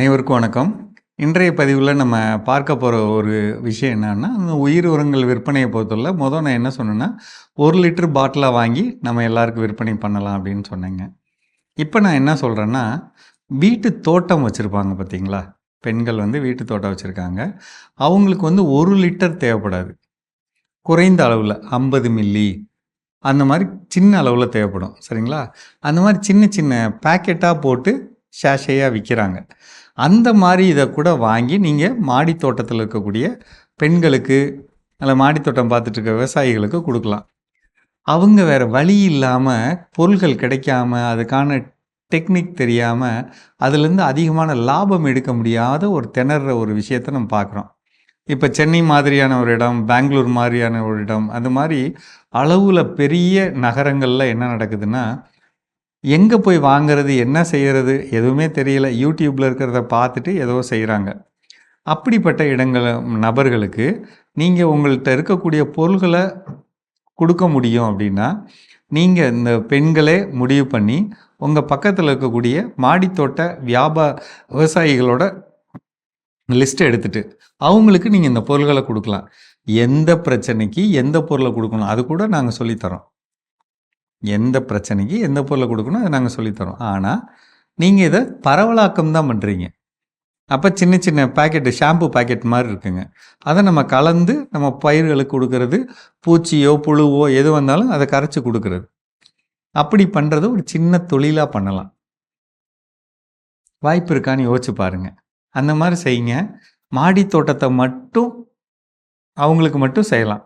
அனைவருக்கும் வணக்கம். இன்றைய பதிவில் நம்ம பார்க்க போகிற ஒரு விஷயம் என்னென்னா அந்த உயிர் உரங்கள் விற்பனையை பொறுத்தவரை மொதல் நான் என்ன சொன்னேன்னா ஒரு லிட்டர் பாட்டிலாக வாங்கி நம்ம எல்லாருக்கும் விற்பனை பண்ணலாம் அப்படின்னு சொன்னேங்க. இப்போ நான் என்ன சொல்கிறேன்னா வீட்டு தோட்டம் வச்சுருப்பாங்க பார்த்தீங்களா பெண்கள் வந்து வீட்டு தோட்டம் வச்சுருக்காங்க. அவங்களுக்கு வந்து ஒரு லிட்டர் தேவைப்படாது. குறைந்த அளவில் ஐம்பது மில்லி அந்த மாதிரி சின்ன அளவில் தேவைப்படும். சரிங்களா? அந்த மாதிரி சின்ன சின்ன பேக்கெட்டாக போட்டு ஷேஷையாக விற்கிறாங்க அந்த மாதிரி இதை கூட வாங்கி நீங்கள் மாடி தோட்டத்தில் இருக்கக்கூடிய பெண்களுக்கு அல்ல மாடி தோட்டம் பார்த்துட்டு இருக்க விவசாயிகளுக்கு கொடுக்கலாம். அவங்க வேறு வழி இல்லாமல் பொருள்கள் கிடைக்காம அதுக்கான டெக்னிக் தெரியாமல் அதுலேருந்து அதிகமான லாபம் எடுக்க முடியாத ஒரு திணற ஒரு விஷயத்தை நம்ம பார்க்குறோம். இப்போ சென்னை மாதிரியான ஒரு இடம் பெங்களூர் மாதிரியான ஒரு இடம் அந்த மாதிரி அளவில் பெரிய நகரங்களில் என்ன நடக்குதுன்னா எங்கே போய் வாங்குறது என்ன செய்கிறது எதுவுமே தெரியல. யூடியூப்பில் இருக்கிறத பார்த்துட்டு ஏதோ செய்கிறாங்க அப்படிப்பட்ட இடங்கள் நபர்களுக்கு நீங்கள் உங்கள்கிட்ட இருக்கக்கூடிய பொருள்களை கொடுக்க முடியும் அப்படின்னா நீங்கள் இந்த பெண்களே முடிவு பண்ணி உங்கள் பக்கத்தில் இருக்கக்கூடிய மாடித்தோட்ட வியாபா விவசாயிகளோட லிஸ்ட்டை எடுத்துட்டு அவங்களுக்கு நீங்கள் இந்த பொருள்களை கொடுக்கலாம். எந்த பிரச்சனைக்கு எந்த பொருளை கொடுக்கணும் அது கூட நாங்கள் சொல்லித்தரோம். எந்த பிரச்சனைக்கு எந்த பொருளை கொடுக்கணும் அதை நாங்கள் சொல்லித்தரோம். ஆனால் நீங்கள் இதை பரவலாக்கம் தான் பண்ணுறீங்க அப்போ சின்ன சின்ன பாக்கெட்டு ஷாம்பு பாக்கெட் மாதிரி இருக்குங்க. அதை நம்ம கலந்து நம்ம பயிர்களுக்கு கொடுக்கறது பூச்சியோ புழுவோ எது வந்தாலும் அதை கரைச்சி கொடுக்கறது. அப்படி பண்ணுறது ஒரு சின்ன தொழிலாக பண்ணலாம். வாய்ப்பு இருக்கான்னு யோசிச்சு பாருங்கள் அந்த மாதிரி செய்யுங்க. மாடி தோட்டத்தை மட்டும் அவங்களுக்கு மட்டும் செய்யலாம்.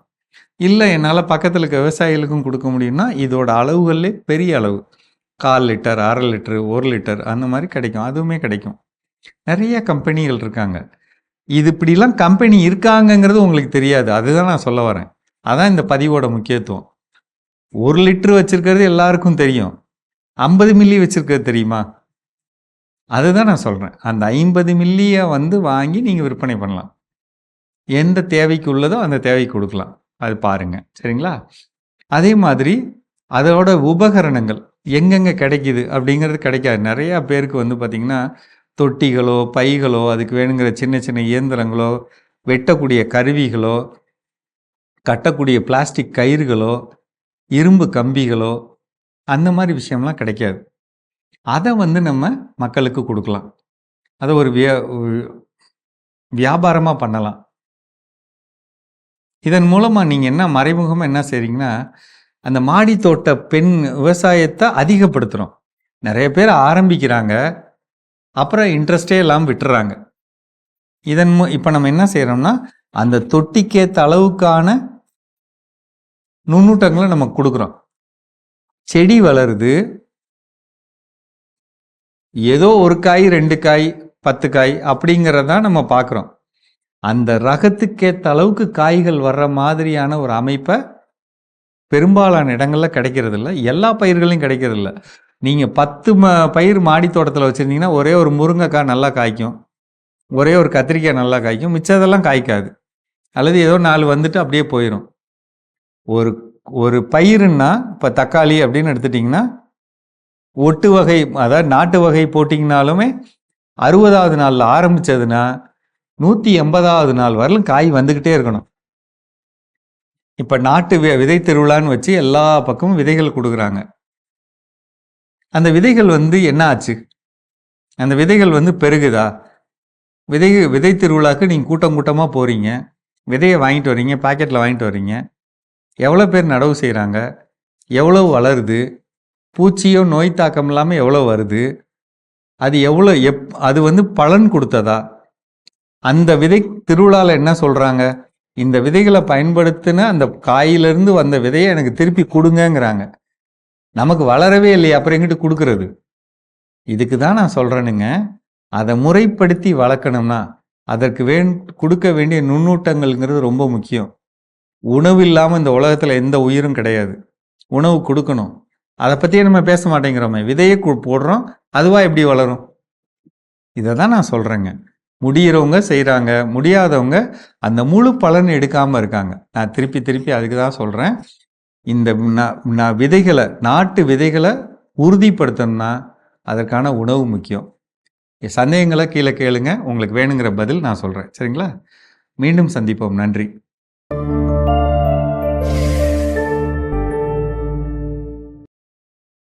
இல்லை என்னால் பக்கத்தில் இருக்க விவசாயிகளுக்கும் கொடுக்க முடியும்னா இதோட அளவுகளே பெரிய அளவு. கால் லிட்டர் அரை லிட்டரு ஒரு லிட்டர் அந்த மாதிரி கிடைக்கும். அதுவுமே கிடைக்கும். நிறைய கம்பெனிகள் இருக்காங்க. இது இப்படிலாம் கம்பெனி இருக்காங்கங்கிறது உங்களுக்கு தெரியாது. அதுதான் நான் சொல்ல வரேன். அதான் இந்த பதிவோட முக்கியத்துவம். ஒரு லிட்டரு வச்சுருக்கிறது எல்லாருக்கும் தெரியும். ஐம்பது மில்லி வச்சுருக்கிறது தெரியுமா? அதுதான் நான் சொல்கிறேன் அந்த ஐம்பது மில்லியை வந்து வாங்கி நீங்கள் விற்பனை பண்ணலாம். எந்த தேவைக்கு உள்ளதோ அந்த தேவைக்கு கொடுக்கலாம். அது பாருங்க. சரிங்களா? அதே மாதிரி அதோட உபகரணங்கள் எங்கெங்கே கிடைக்குது அப்படிங்கிறது கிடைக்காது. நிறையா பேருக்கு வந்து பார்த்திங்கன்னா தொட்டிகளோ பைகளோ அதுக்கு வேணுங்கிற சின்ன சின்ன இயந்திரங்களோ வெட்டக்கூடிய கருவிகளோ கட்டக்கூடிய பிளாஸ்டிக் கயிறுகளோ இரும்பு கம்பிகளோ அந்த மாதிரி விஷயம்லாம் கிடைக்காது. அதை வந்து நம்ம மக்களுக்கு கொடுக்கலாம். அதை ஒரு வியா வியாபாரமாக பண்ணலாம். இதன் மூலமாக நீங்கள் என்ன மறைமுகமாக என்ன செய்கிறீங்கன்னா அந்த மாடி தோட்ட பெண் விவசாயத்தை அதிகப்படுத்துகிறோம் நிறைய பேர் ஆரம்பிக்கிறாங்க. அப்புறம் இன்ட்ரெஸ்டே இல்லாமல் விட்டுறாங்க. இதன் மூ இப்போ நம்ம என்ன செய்கிறோம்னா அந்த தொட்டிக்கேற்ற அளவுக்கான நுண்ணூட்டங்களை நம்ம கொடுக்குறோம். செடி வளருது. ஏதோ ஒரு காய் ரெண்டு காய் பத்து காய் அப்படிங்கிறதான் நம்ம பார்க்குறோம் அந்த ரகத்துக்கேற்ற அளவுக்கு காய்கள் வர்ற மாதிரியான ஒரு அமைப்பை பெரும்பாலான இடங்களில் கிடைக்கிறது இல்லை எல்லா பயிர்களையும் கிடைக்கிறது இல்லை நீங்கள் பத்து ம பயிர் மாடி தோட்டத்தில் வச்சுருந்தீங்கன்னா ஒரே ஒரு முருங்கைக்காய் நல்லா காய்க்கும். ஒரே ஒரு கத்திரிக்காய் நல்லா காய்க்கும். மிச்சதெல்லாம் காய்க்காது. அல்லது ஏதோ நாலு வந்துட்டு அப்படியே போயிடும் ஒரு ஒரு பயிருன்னா இப்போ தக்காளி அப்படின்னு எடுத்துட்டிங்கன்னா ஒட்டு வகை அதாவது நாட்டு வகை போட்டிங்கனாலுமே அறுபதாவது நாளில் ஆரம்பித்ததுன்னா நூற்றி எண்பதாவது நாள் வரலும் காய் வந்துக்கிட்டே இருக்கணும். இப்போ நாட்டு வி விதை திருவிழான்னு வச்சு எல்லா பக்கமும் விதைகள் கொடுக்குறாங்க. அந்த விதைகள் வந்து என்ன ஆச்சு? அந்த விதைகள் வந்து பெருகுதா? விதை விதை திருவிழாக்கு நீங்கள் கூட்டம் கூட்டமாக போகிறீங்க விதையை வாங்கிட்டு வரீங்க பாக்கெட்டில் வாங்கிட்டு வர்றீங்க எவ்வளோ பேர் நடவு செய்கிறாங்க எவ்வளோ வளருது? பூச்சியோ நோய் தாக்கம் இல்லாமல் எவ்வளோ வருது? அது எவ்வளோ எப் அது வந்து பலன் கொடுத்ததா? அந்த விதை திருவிழாவில் என்ன சொல்கிறாங்க இந்த விதைகளை பயன்படுத்தின அந்த காயிலிருந்து வந்த விதையை எனக்கு திருப்பி கொடுங்கங்கிறாங்க. நமக்கு வளரவே இல்லையா அப்புறம் எங்கிட்டு கொடுக்கறது? இதுக்கு தான் நான் சொல்கிறேனுங்க அதை முறைப்படுத்தி வளர்க்கணும்னா அதற்கு வேண் கொடுக்க வேண்டிய நுண்ணூட்டங்கள்ங்கிறது ரொம்ப முக்கியம். உணவு இல்லாமல் இந்த உலகத்தில் எந்த உயிரும் கிடையாது. உணவு கொடுக்கணும். அதை பற்றியே நம்ம பேச மாட்டேங்கிறோமே. விதையை போடுறோம். அதுவாக எப்படி வளரும்? இதை தான் நான் சொல்கிறேங்க முடிகிறவங்க செய்கிறாங்க முடியாதவங்க அந்த முழு பலன் எடுக்காமல் இருக்காங்க. நான் திருப்பி திருப்பி அதுக்கு தான் சொல்கிறேன் இந்த நான் நான் விதைகளை நாட்டு விதைகளை உறுதிப்படுத்தணும்னா அதற்கான உணவு முக்கியம். சந்தேகங்களை கீழே கேளுங்க. உங்களுக்கு வேணுங்கிற பதில் நான் சொல்கிறேன் சரிங்களா? மீண்டும் சந்திப்போம். நன்றி.